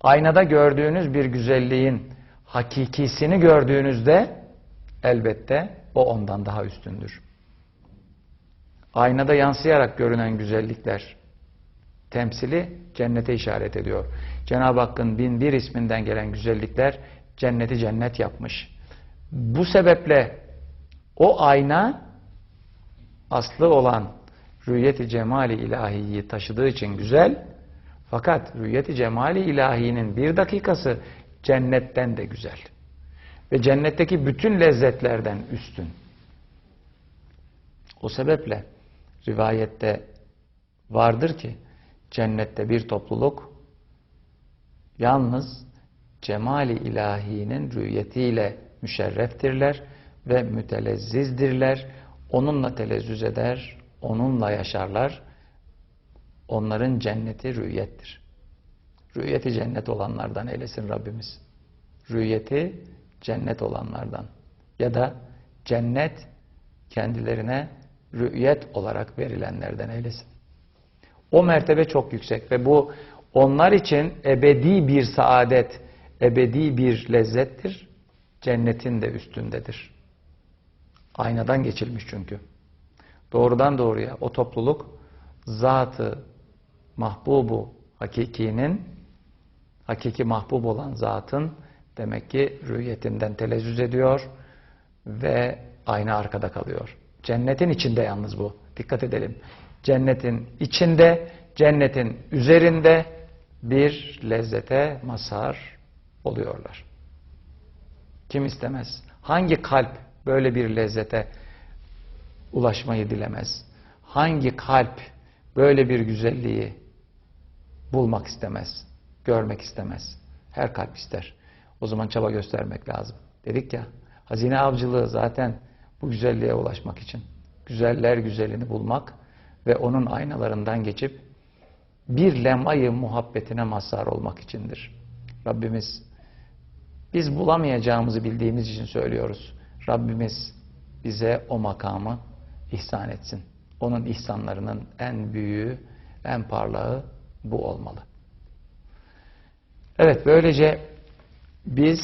Aynada gördüğünüz bir güzelliğin hakikisini gördüğünüzde elbette o ondan daha üstündür. Aynada yansıyarak görünen güzellikler temsili cennete işaret ediyor. Cenab-ı Hakk'ın bin bir isminden gelen güzellikler cenneti cennet yapmış. Bu sebeple o ayna aslı olan rüyeti cemali ilahiyi taşıdığı için güzel fakat rüyeti cemali ilahinin bir dakikası cennetten de güzel. Ve cennetteki bütün lezzetlerden üstün. O sebeple rivayette vardır ki cennette bir topluluk yalnız cemali ilahinin rüyetiyle müşerreftirler ve mütelezzizdirler. Onunla telezzüz eder, onunla yaşarlar. Onların cenneti rüyettir. Rüyeti cennet olanlardan eylesin Rabbimiz. Rüyeti cennet olanlardan. Ya da cennet kendilerine rüyet olarak verilenlerden eylesin. O mertebe çok yüksek ve bu onlar için ebedi bir saadet, ebedi bir lezzettir. Cennetin de üstündedir. Aynadan geçilmiş çünkü. Doğrudan doğruya o topluluk zatı mahbubu hakikinin hakiki mahbub olan zatın demek ki rüyetinden telezzüz ediyor ve ayna arkada kalıyor. Cennetin içinde yalnız bu. Dikkat edelim. Cennetin içinde, cennetin üzerinde bir lezzete mazhar oluyorlar. Kim istemez? Hangi kalp böyle bir lezzete ulaşmayı dilemez? Hangi kalp böyle bir güzelliği bulmak istemez, görmek istemez? Her kalp ister. O zaman çaba göstermek lazım. Dedik ya, hazine avcılığı zaten bu güzelliğe ulaşmak için. Güzeller güzelini bulmak ve onun aynalarından geçip bir lemayı muhabbetine mazhar olmak içindir. Rabbimiz biz bulamayacağımızı bildiğimiz için söylüyoruz. Rabbimiz bize o makamı ihsan etsin. Onun ihsanlarının en büyüğü, en parlağı bu olmalı. Evet böylece biz